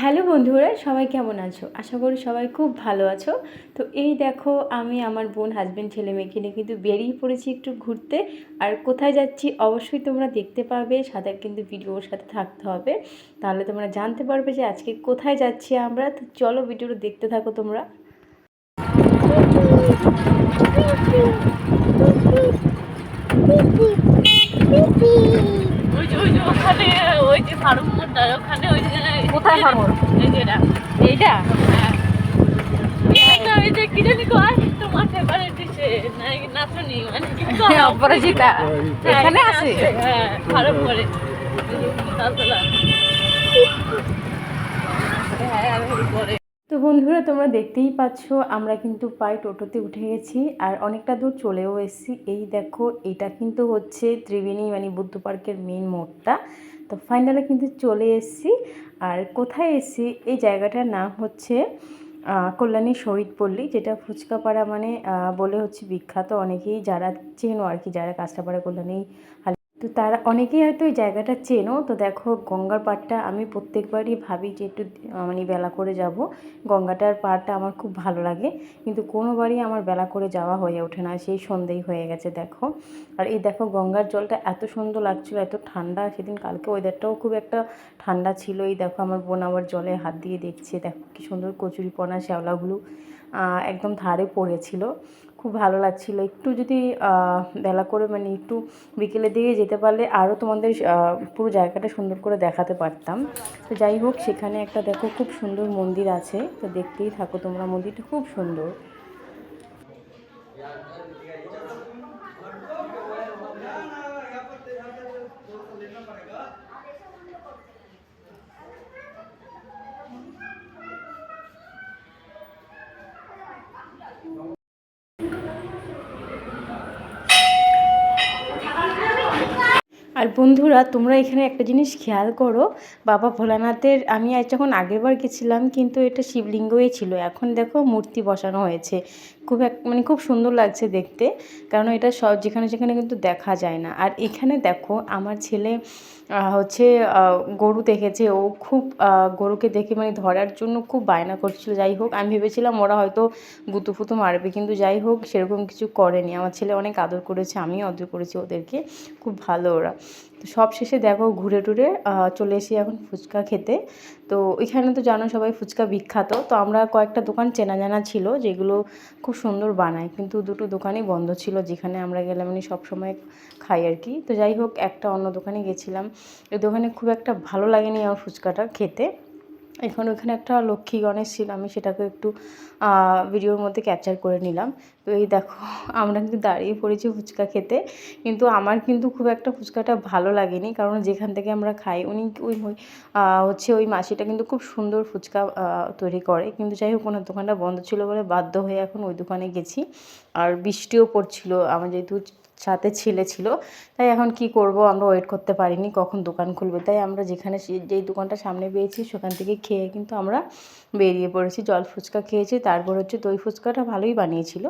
Hello বন্ধুরা, সবাই কেমন আছো? আশা করি সবাই খুব ভালো আছো। তো এই দেখো, আমি আমার বোন হাজব্যান্ড ছেলে মেয়েকে নিয়ে কিন্তু বেরিয়ে পড়েছি একটু ঘুরতে। আর কোথায় যাচ্ছি অবশ্যই তোমরা দেখতে পাবে, সাথে কিন্তু ভিডিওর সাথে থাকতে হবে। তাহলে তোমরা জানতে পারবে যে আজকে কোথায় যাচ্ছি আমরা। তো চলো ভিডিওটা দেখতে থাকো তোমরা। ওই যে ওই যে ওখানে ওই যে ফারুক মোড়টার ওখানে ওই যে কোথায় ফারুক? এই যে এইটা? হ্যাঁ। এটা ওই যে কি জানি কয় তো মাঠে পারে দিছে নাচনি মানে কি অপরাজিতা। হ্যাঁ, এখানে আছে? হ্যাঁ ফারুক মোড়ে তালতলা হ্যাঁ আমি পরে তো বন্ধুরা, তোমরা দেখতেই পাচ্ছ, আমরা কিন্তু পাই টোটোতে উঠে গেছি আর অনেকটা দূর চলেও এসেছি। এই দেখো, এটা কিন্তু হচ্ছে ত্রিবেণী মানে বুদ্ধ পার্কের মেন মোড়টা। তো ফাইনালে কিন্তু চলে এসেছি আর কোথায় এসেছি? এই জায়গাটার নাম হচ্ছে কল্যাণী শহীদ পল্লী, যেটা ফুচকাপাড়া মানে বলে হচ্ছে বিখ্যাত। অনেকেই যারা চেনো আর কি, যারা কাঁচরাপাড়া কল্যাণী তো তারা অনেকেই হয়তো ওই জায়গাটা চেনো। তো দেখো, গঙ্গার পাড়টা আমি প্রত্যেকবারই ভাবি যে একটু মানে বেলা করে যাব। গঙ্গাটার পাড়টা আমার খুব ভালো লাগে। কিন্তু কোনোবারই আমার বেলা করে যাওয়া হয়ে ওঠে না। সেই সন্ধেই হয়ে গেছে, দেখো। আর এই দেখো, গঙ্গার জলটা এত সুন্দর লাগছিল, এত ঠান্ডা। সেদিন কালকে ওয়েদারটাও খুব একটা ঠান্ডা ছিল। এই দেখো, আমার বোন আবার জলে হাত দিয়ে দেখছে। দেখো, কি সুন্দর কচুরিপনা, শ্যাওলাগুলো একদম ধারে পড়েছিল। খুব ভালো লাগছিল। একটু যদি বেলা করে মানে একটু বিকেলের দিকে যেতে পারলে আরও তোমাদের পুরো জায়গাটা সুন্দর করে দেখাতে পারতাম। তো যাই হোক, সেখানে একটা দেখো খুব সুন্দর মন্দির আছে। তো দেখতেই থাকো তোমরা, মন্দিরটা খুব সুন্দর। আর বন্ধুরা, তোমরা এখানে একটা জিনিস খেয়াল করো। বাবা ভোলানাথের, আমি যখন আগেরবার গেছিলাম, কিন্তু এটা শিবলিঙ্গই ছিল। এখন দেখো, মূর্তি বসানো হয়েছে। খুব এক মানে খুব সুন্দর লাগছে দেখতে। কারণ এটা সব, যেখানে যেখানে কিন্তু দেখা যায় না। আর এখানে দেখো, আমার ছেলে হচ্ছে গরু দেখেছে। ও খুব গরুকে দেখে মানে ধরার জন্য খুব বায়না করছিল। যাই হোক, আমি ভেবেছিলাম ওরা হয়তো গুতু ফুতু মারবে। কিন্তু যাই হোক, সেরকম কিছু করেনি। আমার ছেলে অনেক আদর করেছে, আমিও আদর করেছি ওদেরকে। খুব ভালো ওরা। তো সব শেষে দেখো, ঘুরে টুরে চলে এসে এখন ফুচকা খেতে। তো এখানে তো জানো সবাই ফুচকা বিখ্যাত। তো আমরা কয়েকটা দোকান চেনা জানা ছিল যেগুলো খুব সুন্দর বানায়, কিন্তু দুটো দোকানই বন্ধ ছিল যেখানে আমরা গেলাম মানে সবসময় খাই আর কি। তো যাই হোক, একটা অন্য দোকানে গেছিলাম। ওই দোকানে খুব একটা ভালো লাগেনি আমার ফুচকাটা খেতে। এখন ওখানে একটা লক্ষ্মী গণেশ ছিল, আমি সেটাকে একটু ভিডিওর মধ্যে ক্যাপচার করে নিলাম। তো এই দেখো, আমরা কিন্তু দাঁড়িয়ে পড়েছি ফুচকা খেতে, কিন্তু আমার কিন্তু খুব একটা ফুচকাটা ভালো লাগেনি, কারণ যেখান থেকে আমরা খাই, উনি ওই হচ্ছে ওই মাসিটা কিন্তু খুব সুন্দর ফুচকা তৈরি করে। কিন্তু যাই হোক, ওনার দোকানটা বন্ধ ছিল বলে বাধ্য হয়ে এখন ওই দোকানে গেছি। আর বৃষ্টিও পড়ছিল, আমার যেহেতু সাথে ছেলে ছিল। তাই এখন কি করব? আমরা ওয়েট করতে পারিনি, কখন দোকান খুলবে? তাই আমরা যেখানে যেই দোকানটা সামনে পেয়েছি, সেখান থেকে খেয়ে কিন্তু আমরা বেরিয়ে পড়েছি। জল ফুচকা খেয়েছি, তারপর হচ্ছে দই ফুচকাটা ভালোই বানিয়েছিল।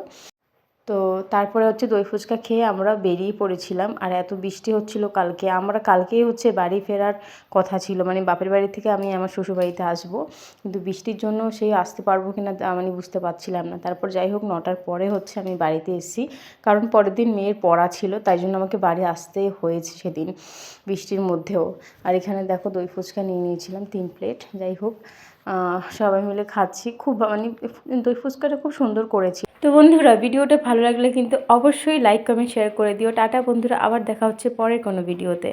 তো তারপরে হচ্ছে দই ফুচকা খেয়ে আমরা বেরিয়ে পড়েছিলাম। আর এত বৃষ্টি হচ্ছিল কালকে। আমরা কালকেই হচ্ছে বাড়ি ফেরার কথা ছিল। মানে বাপের বাড়ি থেকে আমি আমার শ্বশুরবাড়িতে আসব। কিন্তু বৃষ্টির জন্য সেই আসতে পারব কিনা আমি বুঝতে পারছিলাম না। তারপর যাই হোক, নটার পরে হচ্ছে আমি বাড়িতে এসেছি। কারণ পরের দিন মেয়ের পড়া ছিল, তাই জন্য আমাকে বাড়ি আসতে হয়েছে সেদিন বৃষ্টির মধ্যেও। আর এখানে দেখো দই ফুচকা নিয়ে নিয়েছিলাম তিন প্লেট। যাই হোক সবাই মিলে খাচ্ছি। খুব মানে দই ফুচকাটা খুব সুন্দর করেছি। তো বন্ধুরা, ভিডিওটা ভালো লাগলে কিন্তু অবশ্যই লাইক কমেন্ট শেয়ার করে দিও। টাটা বন্ধুরা, আবার দেখা হচ্ছে পরের কোনো ভিডিওতে